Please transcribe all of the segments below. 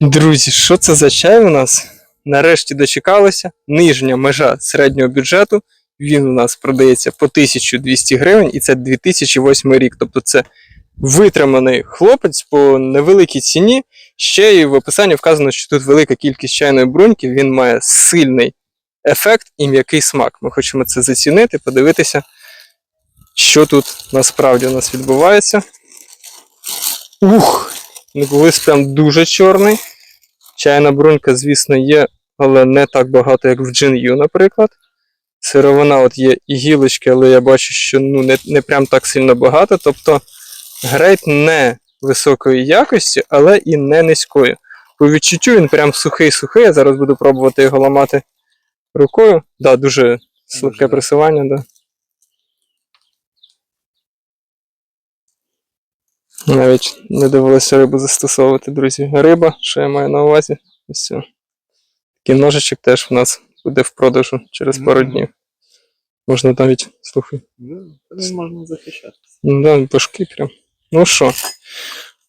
Друзі, що це за чай у нас? Нарешті дочекалися. Нижня межа середнього бюджету. Він у нас продається по 1200 гривень, і це 2008 рік. Тобто це витриманий хлопець по невеликій ціні. Ще й в описанні вказано, що тут велика кількість чайної бруньки, він має сильний ефект і м'який смак. Ми хочемо це зацінити, подивитися, що тут насправді у нас відбувається. Ух! Лист прям дуже чорний. Чайна брунька, звісно, є, але не так багато, як в Джин-Ю, наприклад. Сировина от є і гілочки, але я бачу, що ну, не, не прям так сильно багато. Тобто грейт не високої якості, але і не низької. По відчуттю він прям сухий-сухий. Я зараз буду пробувати його ламати рукою. Да, дуже слабке да. пресування, да. Навіть не довелося рибу застосовувати, друзі. Риба, що я маю на увазі. Ось. Такий ножичок теж в нас буде в продажу через пару днів. Можна навіть, слухай, Ну, не можна захищатися. ну да, башки прям. Ну що,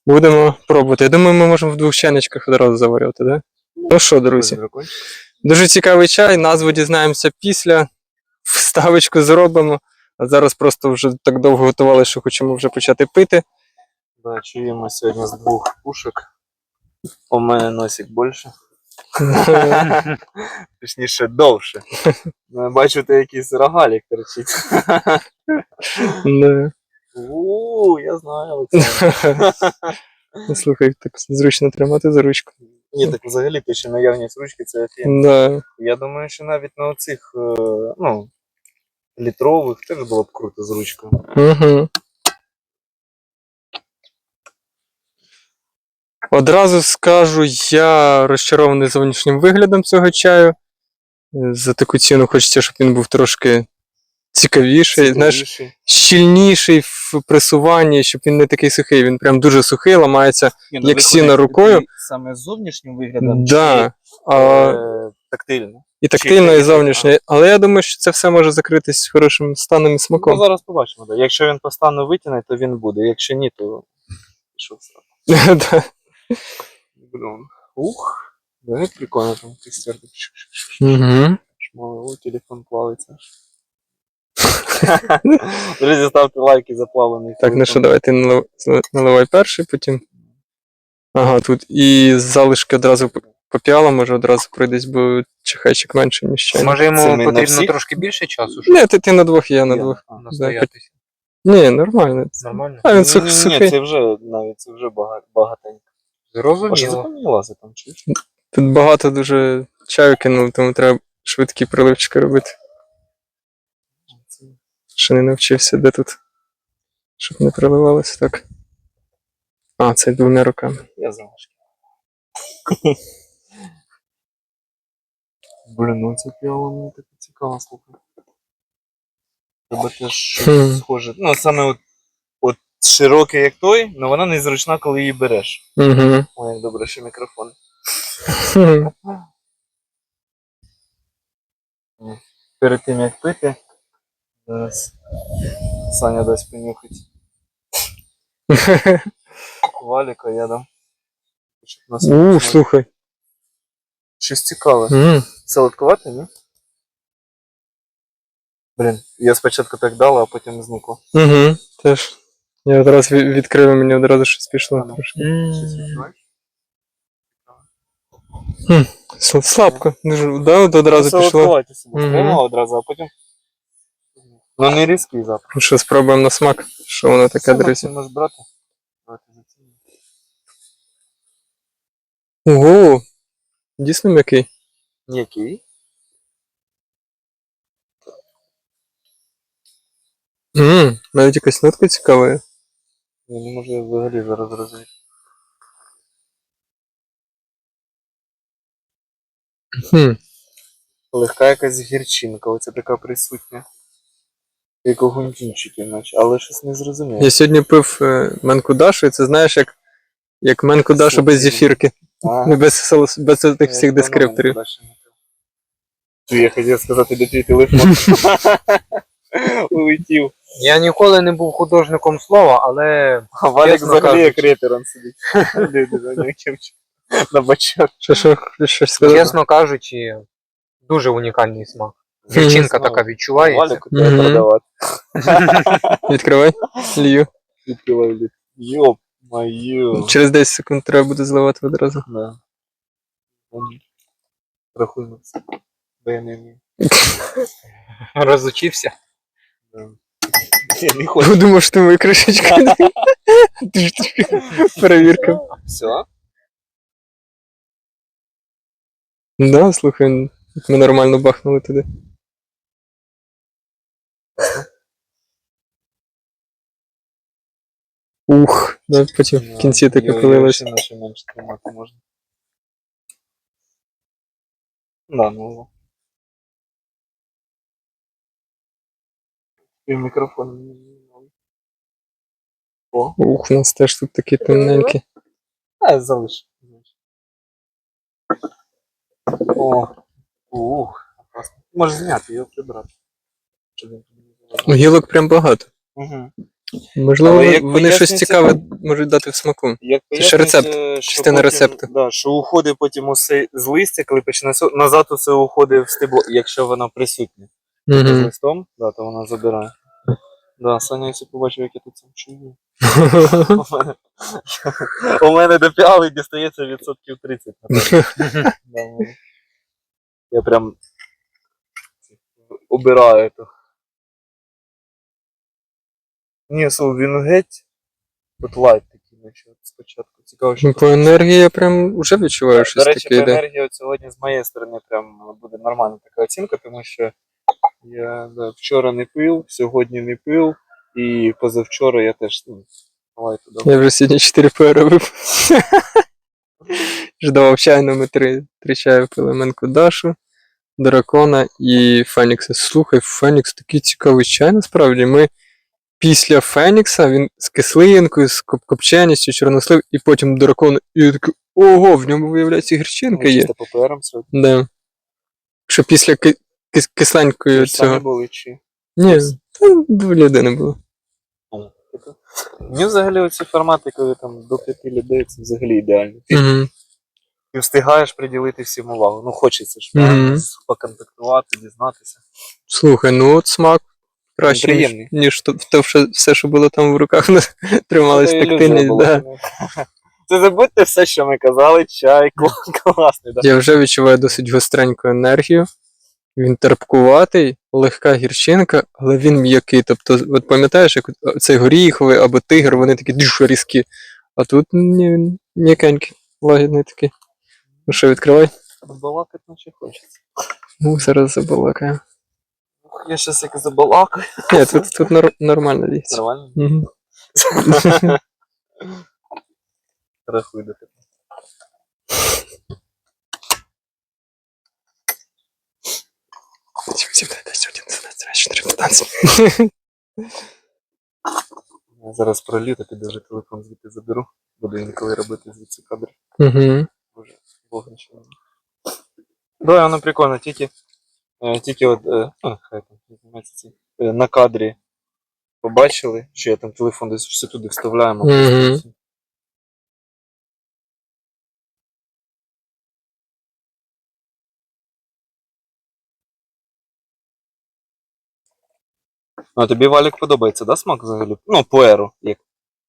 будемо пробувати. Я думаю, ми можемо в двох чайничках одразу заварювати, да? Ну що, друзі, дуже цікавий чай, назву дізнаємося після, вставочку зробимо. А зараз просто вже так довго готували, що хочемо вже почати пити. Да, чуємо сьогодні з двох пушок. У мене носик більше. Точніше, довше. Ну, я Бачу, ти якийсь рогалік торчить. Да. Ууу, я знаю. Олександр. Слухай, так зручно тримати за ручку. Ні, так взагалі ти ще наявність ручки, це офігенно. Да. Я думаю, що навіть на оцих, е, ну, літрових теж було б круто з ручкою. Угу. Одразу скажу, я розчарований зовнішнім виглядом цього чаю. За таку ціну хочеться, щоб він був трошки цікавіший, знаєш, щільніший в пресуванні, щоб він не такий сухий. Він прям дуже сухий, ламається. Ні, як виходить, сіно рукою. Саме зовнішнім виглядом Да. чи А, е, тактильно. і тактильно, і чи- зовнішньо. Але я думаю, що це все може закритись хорошим станом і смаком. Ну, зараз побачимо. Да. Якщо він по стану витягне, то він буде. Якщо ні, то що все. Ух. Да, прикольно там. Мгм. Шмалово, телефон плавиться. Друзі, ставте лайки за плаваний. Так, ну що, телефон. давай ти наливай перший, потім. Ага, тут і залишки одразу попіала, може одразу пройдесь, бо чихайчик менше, ніж чай. Може йому потрібно трошки більше часу, Ні, ти, ти на двох, я на Я. двох. А, настоятися? Ні, нормально. Нормально? А він сух, ні, сухий. Ні, це вже навіть це вже бага- багатенько. Зрозуміло. запам'яталося там, чуєш? Тут багато дуже чаю кинули, тому треба швидкі приливчики робити. Ще не навчився, де тут. Щоб не приливалося так. А, це двома руками. Я залишки. Блін, ну це піало мені таке цікаво, слухай. Треба теж щось схоже. Ну, саме от, от широке, як той, але вона незручна, коли її береш. Угу. Ой, як добре, що мікрофон. Перед тим як пити, зараз Саня дасть понюхати валіка, я дам. У, слухай. Щось цікаве. М. Солодкувати, ні? Блін, я спочатку так дала, а потім зникло. Угу, теж. Я одразу ві- відкрив, і мені одразу щось пішло. Ага. трошки. Щось відчуваєш? Сл- Слабко. Дуже, да, от одразу пішло. Солодкувати собі. Мгм. Прямо одразу, а потім. Ну не різкий запах. Ну що, спробуємо на смак, що воно таке, Все, друзі. Максим, можеш брати. Давайте зацінимо. Ого! Дійсно м'який. Який? Ммм, навіть якась нотка цікава. Я не можу взагалі зараз розуміти. Хм. Легка якась гірчинка, оця така присутня. Як у гунтінчиків, наче, але щось не зрозуміло. Я сьогодні пив е, менкудашу, і це знаєш, як, як менкудашу без Слухай, зефірки. А, Без, сел- без цих всіх дескрипторів. Ту, Я хотів сказати, де твій телефон. Улетів. Я ніколи не був художником слова, але А Валік взагалі як репером сидить. На бачок. Чесно кажучи, дуже унікальний смак. Гірчинка Смак. така відчувається. Валіку треба продавати. Відкривай. Лію. Відкривай лід. Йоп, мою. Через 10 секунд треба буде зливати одразу. Да. Рахуємо це. Бо я не вмію. Розучився. Да. Я не хочу. Думав, що ти мою кришечку. Перевірка. Все? Да, слухай, ми нормально бахнули туди. Ух, да, потім в кінці таке пролилось. Ще менше тримати можна. Да, ну. І мікрофон. О, Ух, у нас теж тут такі тоненькі. а залиш. О, ух. Можеш зняти, його прибрати. Ну, Гілок прям багато. Мгм. Можливо, Але як вони щось пояснюється- цікаве можуть дати в смаку. Як Це ще рецепт, що частина потім, рецепту. Да, що уходить потім усе з листя, коли почне со- назад усе уходить в стебло, якщо вона присутня. З Угу. листом, да, то вона забирає. Да, Саня, якщо побачив, як я тут сам чую. У мене, у мене до п'яли дістається відсотків 30. напевно. Да, у мене. Я прям убираю то. Ні, слухай, він геть. От лайт такий, наче от спочатку. Цікаво, що Ну, тут По енергії я прям вже відчуваю щось до речі, таке по йде. енергії от сьогодні з моєї сторони прям буде нормальна така оцінка, тому що я да, вчора не пив, сьогодні не пив, і позавчора я теж ну, давай туди. Я вже сьогодні 4 перебив. Ждав чайно, ми три, три чаю пили Менку Дашу, Дракона і Фенікса. Слухай, Фенікс такий цікавий чай насправді. Ми після Фенікса він з кислинкою, з коп- копченістю, чорнослив, і потім дракон. І я такий, ого, в ньому виявляється гірчинка Ми є. чисто ППРом сьогодні. Да. Що після кис- ж цього. були чи. Ні, дві людини було. Мені взагалі оці формати, коли там до п'яти людей, це взагалі ідеально. Ти, Угу. ти встигаєш приділити всім увагу. Ну, хочеться ж Мгм. правильно, поконтактувати, дізнатися. Слухай, ну от смак краще, ніж, приємний. ніж то, то все, все, що було там в руках, трималась Це ілюзія тактильність. була. Да. Це забудьте все, що ми казали, чай, класний, да? Я вже відчуваю досить гостреньку енергію. Він терпкуватий, легка гірчинка, але він м'який. Тобто, от пам'ятаєш, як цей горіховий або тигр, вони такі дуже різкі. А тут він м'якенький, лагідний такий. Ну що, відкривай? Балакати наче хочеться. Ну, зараз забалакаю. Я щас як забалакаю. Ні, тут, тут нор- нормально ліється. Нормально? Угу. Рахуй до тебе. Я зараз проліт, а піду вже телефон звідти заберу. Буду інколи робити звідси кадр. Угу. Боже, вогнище. Да, воно прикольно, тільки, е, тільки от, е, а, хай там, е, на кадрі побачили, що я там телефон десь все туди вставляємо. Мгм. А тобі Валік подобається, да, смак взагалі? Ну, пуеру, як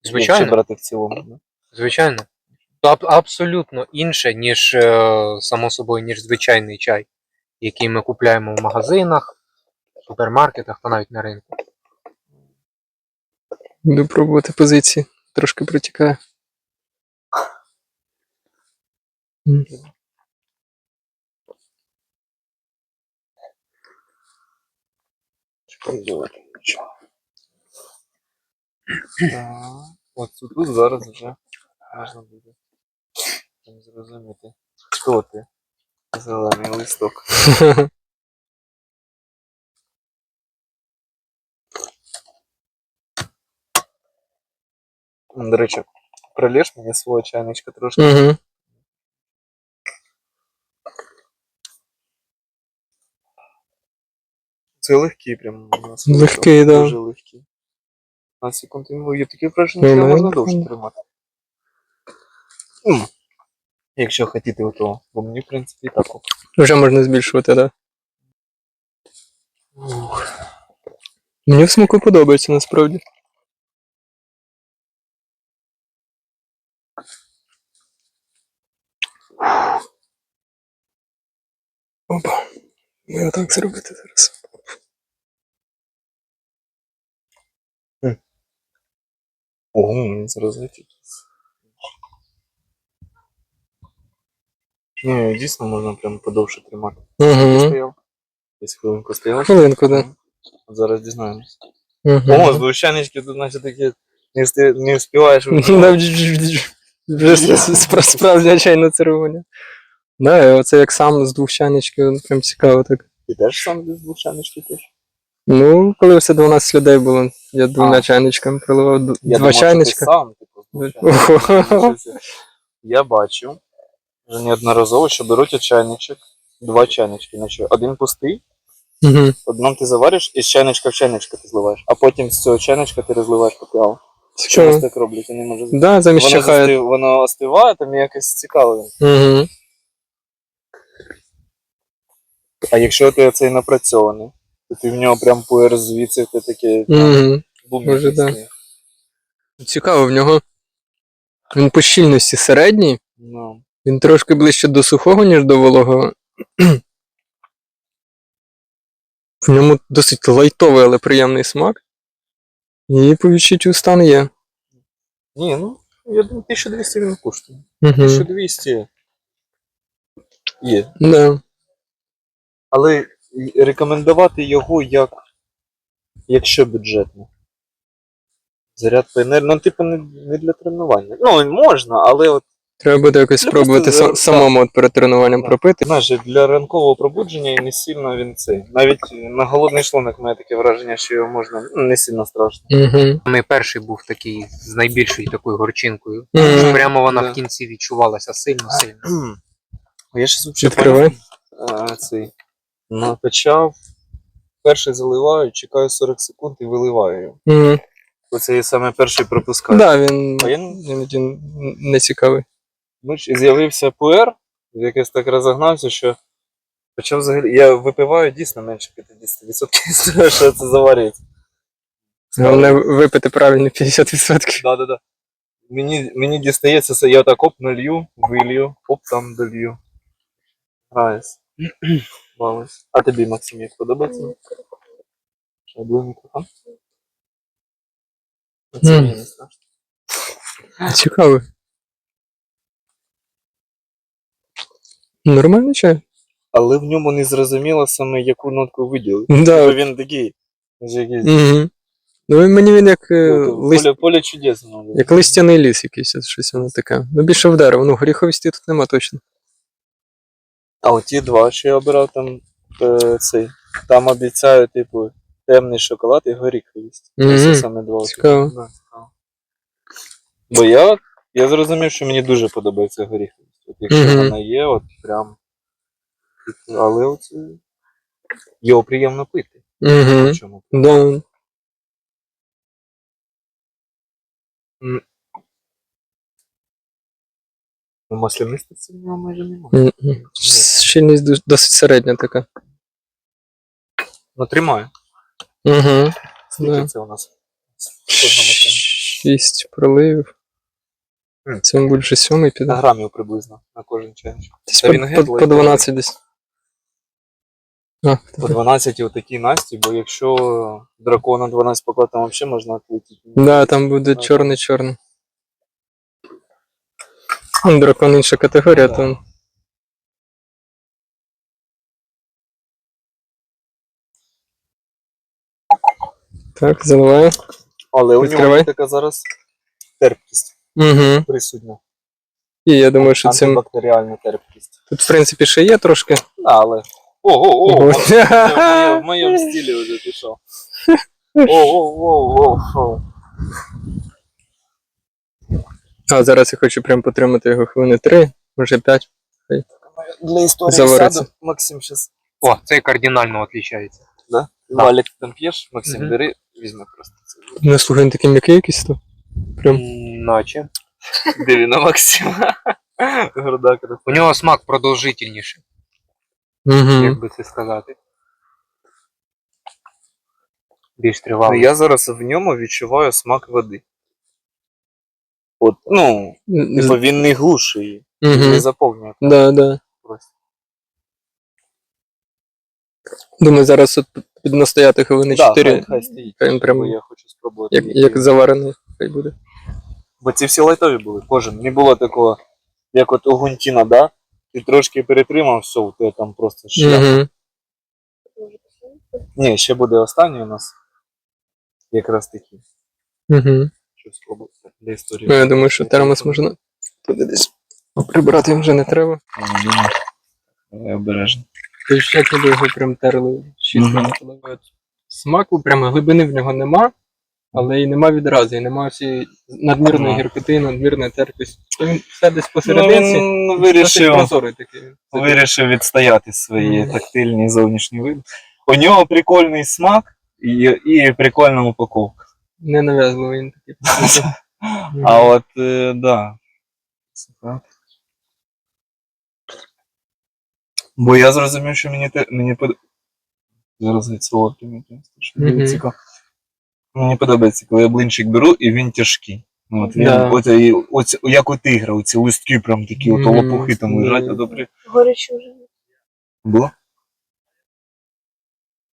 якщо Звичайно, брати в цілому. Да? звичайно. Аб- абсолютно інше, ніж, е, само собою, ніж звичайний чай, який ми купляємо в магазинах, супермаркетах та навіть на ринку. Буду пробувати позиції. Трошки протікає. М. Приділити нічого. Так, От тут тут зараз вже можна буде там зрозуміти, хто ти. Зелений листок. До речі, пролєш мені свого чайничка трошки. Це легкий прям у нас. Легкий, да. Дуже легкий. На секунд він є таке враження, що його можна довше тримати. М. Якщо хотіти готово. Бо мені, в принципі, і так. ок. Вже можна збільшувати, так? Да? Мені в смаку подобається насправді. Опа. Ну, отак зробити зараз. Ого, мені зараз летить. Ні, дійсно можна прям подовше тримати. Угу. Стояв. Десь хвилинку стояв. Хвилинку, так. От зараз дізнаємось. Угу. О, звучанечки тут, наче такі не, встиг, не вспіваєш. Да, Вже с- спра- справжня чайна церемонія. Да, і оце як сам з двох чайничків, ну, прям цікаво так. Ти теж сам без звучанечки теж? Ну, коли все 12 людей було, я двома А. чайничками приливав д- Я два думав, що ти сам, типу, з двох. Я бачив вже неодноразово, що беруть чайничок, два чайнички. Значить, один пустий, Угу. одном ти завариш, і з чайничка в чайничка ти зливаєш, а потім з цього чайничка ти розливаєш по піалу. Чомусь Цікаво. так роблять, вони може. Да, замість Воно, чахає. застив, воно остиває, там якось цікаво. Угу. А якщо ти оцей напрацьований, ти в нього прям пуер звідси, ти таке бум. Може, да. Цікаво, в нього. Він по щільності середній, Ну, він трошки ближче до сухого, ніж до вологого. В ньому досить лайтовий, але приємний смак. І по відчуттю стан є. ні, ну, я думаю, 1200 він коштує. Угу. 1200 є. Да. Але рекомендувати його як якщо бюджетно. Зарядка енергії, ну, типу, не, не для тренування. Ну, можна, але от, Треба буде якось Ну, спробувати просто, са- е, самому от перед тренуванням Так. пропити. знаєш, для ранкового пробудження і не сильно він цей. Навіть на голодний шлунок має таке враження, що його можна ну, не сильно страшно. Угу. Мій перший був такий з найбільшою такою горчинкою. Мгм. Прямо вона Да. в кінці відчувалася сильно сильно. Я щас вообще Відкривай. поняв, а, цей. Накачав, перший заливаю, чекаю 40 секунд і виливаю його. Угу. Оце я саме перший пропускаю. Да, він А я- іноді не цікавий. Ну, з'явився пуер, якось так розогнався, що почав взагалі. Я випиваю дійсно менше 50% з того, що це заварюється. Головне випити правильно 50%. Да, да, да. Мені, мені дістається, це я так оп, налью, вилью, оп, там долью. Граюсь. Балуюсь. А тобі, Максим, як подобається? Мікрофон? Це мені не страшно. Цікавий. Нормальний чай. Але в ньому не зрозуміло саме, яку нотку виділити. Да. Тобто він такий. вже якийсь, Угу. Ну він мені він як, е, ну, то лист, поле, поле чудес. як листяний ліс якийсь, от щось воно таке. Ну більше в дерево. Ну горіховісті тут нема точно. А от ті два, що я обирав там е, цей. Там обіцяю, типу, темний шоколад і горіховість. Мгм. Це саме два. Цікаво. Да, цікаво. Бо я, я зрозумів, що мені дуже подобається горіховість. От якщо Мгм. вона є, от прям. типу, Але от е, його приємно пити. Угу. Чому? Да. Маслянистості в нього майже немає. Мгм. Щільність дос- досить середня така. Ну, тримаю. Угу. Скільки Да. це у нас? Кожна машина. Шість проливів. Це, мабуть, вже сьомий піде. На грамів приблизно на кожен чайничок. Десь Та по, він по, геть по 12 десь. А, По 12 отакі Насті, бо якщо дракона 12 поклад, там взагалі можна отлетіти. да, там буде Да, чорний-чорний. Он дракон інша категорія, Да. то. Так, заливаю. Але у Відкривай. нього є така зараз терпкість Угу. присутня. І я думаю, що цим Антибактеріальна терпкість. тут, в принципі, ще є трошки. Да, але. Ого, ого, Ого. в моєму- стилі вже пішов. Ого-го-го-го. А зараз я хочу прям потримати його хвилини 3, може 5. Для історії Завариться. сяду. Максим зараз. О, це кардинально відрізняється. Да? Валік там п'єш, Максим, Мгм. бери, візьми просто це. Ну, слухай, він такий м'який якийсь то. Прям. Наче. Диви на Максима. Горда краса. У нього смак продовжительніший, Угу. як би це сказати. Більш Ну, тривалий. я зараз в ньому відчуваю смак води. От, ну, типу, він не її, Угу. не заповнює Да, да. просто. Думаю, зараз от під настояти хвилини Да, 4, хай, хай стоїть. хай він прям я хочу спробувати. як, який. як заварений, хай буде. Бо ці всі лайтові були, кожен. Не було такого, як от у Гунтіна, да? Ти трошки перетримав, все, у тебе там просто шлях. Угу. Ні, ще буде останній у нас. Якраз такий. Угу. Що спробувати для історії. Ну, я думаю, що термос можна туди десь прибрати вже не треба. Думаю. Але обережно. Тобто як ніби його прям терли чисто. Мгм. Смаку прямо глибини в нього нема, але і нема відразу, і нема всієї надмірної Ага. гіркоти, надмірної терпкості. То він все десь Ну, посерединці. він досить вирішив, прозорий такий. вирішив відстояти свої Мгм. тактильні зовнішні види. У нього прикольний смак і, і прикольна упаковка. Ненав'язливий він такий. А от, е, да. Це правда. Бо я зрозумів, що мені те, мені под... Зараз від слова примітив, що Мгм. цікаво. Мені подобається, коли я блинчик беру і він тяжкий. Ну, От він, Да. от, і, оце, як у тигра, оці листки прям такі, от Мгм. лопухи там лежать, а добре. Горячо вже. Було?